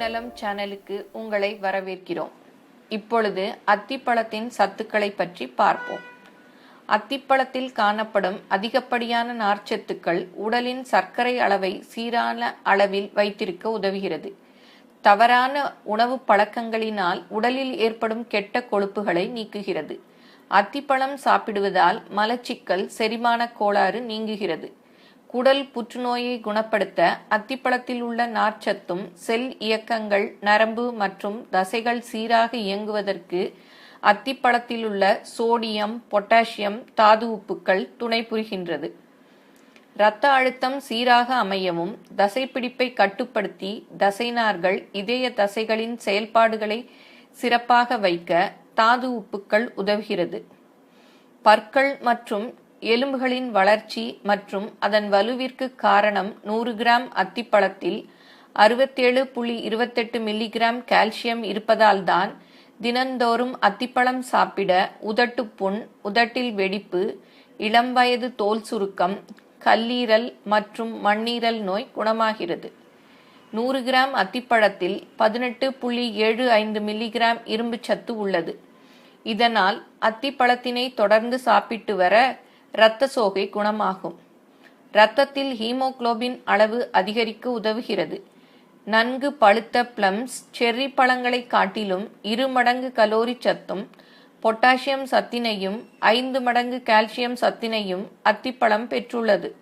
நலம் சேனலுக்கு உங்களை வரவேற்கிறோம். இப்பொழுது அத்திப்பழத்தின் சத்துக்களை பற்றி பார்ப்போம். அத்திப்பழத்தில் காணப்படும் அதிகப்படியான நார்ச்சத்துக்கள் உடலின் சர்க்கரை அளவை சீரான அளவில் வைத்திருக்க உதவுகிறது. தவறான உணவு பழக்கங்களினால் உடலில் ஏற்படும் கெட்ட கொழுப்புகளை நீக்குகிறது. அத்திப்பழம் சாப்பிடுவதால் மலச்சிக்கல் செரிமான கோளாறு நீங்குகிறது. குடல் புற்றுநோயை குணப்படுத்த அத்திப்பழத்தில் உள்ள நார்ச்சத்தும் செல் இயக்கங்கள் நரம்பு மற்றும் தசைகள் சீராக இயங்குவதற்கு அத்திப்பழத்தில் உள்ள சோடியம் பொட்டாசியம் தாது உப்புக்கள் துணை புரிகின்றது. இரத்த அழுத்தம் சீராக அமையவும் தசைப்பிடிப்பை கட்டுப்படுத்தி தசைநார்கள் இதய தசைகளின் செயல்பாடுகளை சிறப்பாக வைக்க தாது உப்புக்கள் உதவுகிறது. பற்கள் மற்றும் எலும்புகளின் வளர்ச்சி மற்றும் அதன் வலுவிற்கு காரணம் நூறு கிராம் அத்திப்பழத்தில் அறுபத்தேழு புள்ளி இருபத்தெட்டு மில்லிகிராம் கால்சியம் இருப்பதால்தான் தினந்தோறும் அத்திப்பழம் சாப்பிட உதட்டு புண் உதட்டில் வெடிப்பு இளம் வயது தோல் சுருக்கம் கல்லீரல் மற்றும் மண்ணீரல் நோய் குணமாகிறது. நூறு கிராம் அத்திப்பழத்தில் பதினெட்டு புள்ளி ஏழு ஐந்து மில்லிகிராம் இரும்பு சத்து உள்ளது. இதனால் அத்திப்பழத்தினை தொடர்ந்து சாப்பிட்டு வர இரத்த சோகை குணமாகும். இரத்தத்தில் ஹீமோகுளோபின் அளவு அதிகரிக்க உதவுகிறது. நன்கு பழுத்த பிளம்ஸ் செர்ரி பழங்களை காட்டிலும் இரு மடங்கு கலோரி சத்தும் பொட்டாசியம் சத்தினையும் ஐந்து மடங்கு கால்சியம் சத்தினையும் அத்திப்பழம் பெற்றுள்ளது.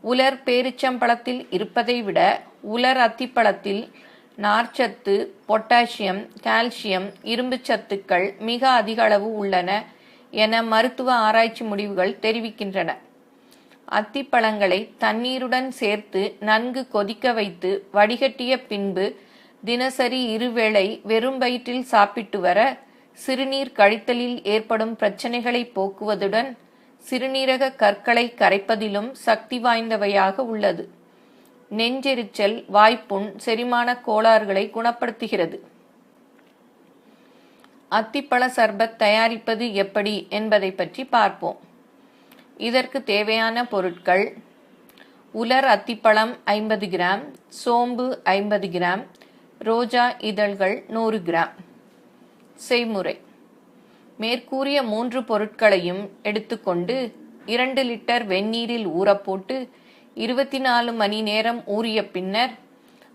உலர் பேரிச்சம்பழத்தில் இருப்பதை விட உலர் அத்திப்பழத்தில் நார்ச்சத்து பொட்டாசியம் கால்சியம் இரும்பு சத்துக்கள் மிக அதிக அளவு உள்ளன. என மருத்துவ ஆராய்ச்சி முடிவுகள் தெரிவிக்கின்றன. அத்திப்பழங்களை தண்ணீருடன் சேர்த்து நன்கு கொதிக்க வைத்து வடிகட்டிய பின்பு தினசரி இருவேளை வெறும் வயிற்றில் சாப்பிட்டு வர சிறுநீர் கழித்தலில் ஏற்படும் பிரச்சனைகளை போக்குவதுடன் சிறுநீரக கற்களை கரைப்பதிலும் சக்தி வாய்ந்தவையாக உள்ளது. நெஞ்செரிச்சல் வாய்ப்புண் செரிமான கோளாறுகளை குணப்படுத்துகிறது. அத்திப்பழ சர்பத் தயாரிப்பது எப்படி என்பதை பற்றி பார்ப்போம். இதற்கு தேவையான பொருட்கள் உலர் அத்திப்பழம் ஐம்பது கிராம் சோம்பு ஐம்பது கிராம் ரோஜா இதழ்கள் நூறு கிராம். செய்முறை. மேற்கூறிய மூன்று பொருட்களையும் எடுத்துக்கொண்டு இரண்டு லிட்டர் வெந்நீரில் ஊறப்போட்டு இருபத்தி நாலு மணி நேரம் ஊறிய பின்னர்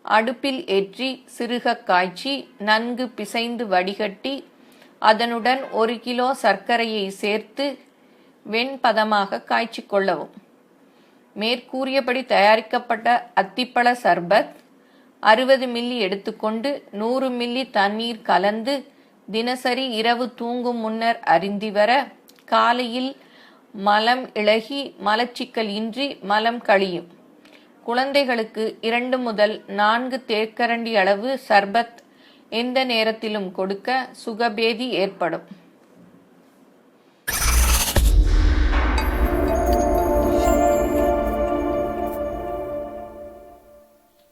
அடுப்பில் ஏற்றி சிறுக காய்ச்சி நன்கு பிசைந்து வடிகட்டி அதனுடன் ஒரு கிலோ சர்க்கரையை சேர்த்து வெண்பதமாக காய்ச்சி கொள்ளவும். மேற்கூறியபடி தயாரிக்கப்பட்ட அத்திப்பழ சர்பத் அறுபது மில்லி எடுத்துக்கொண்டு நூறு மில்லி தண்ணீர் கலந்து தினசரி இரவு தூங்கும் முன்னர் அருந்தி வர காலையில் மலம் இழகி மலச்சிக்கல் இன்றி மலம் கழியும் குழந்தைகளுக்கு இரண்டு முதல் நான்கு தேக்கரண்டி அளவு சர்பத் எந்த நேரத்திலும் கொடுக்க சுகபேதி ஏற்படும்.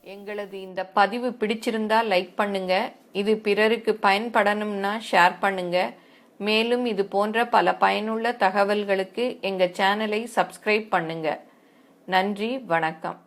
எங்களது இந்த பதிவு பிடிச்சிருந்தா லைக் பண்ணுங்க. இது பிறருக்கு பயன்படணும்னா ஷேர் பண்ணுங்க. மேலும் இது போன்ற பல பயனுள்ள தகவல்களுக்கு எங்கள் சேனலை சப்ஸ்கிரைப் பண்ணுங்க. நன்றி வணக்கம்.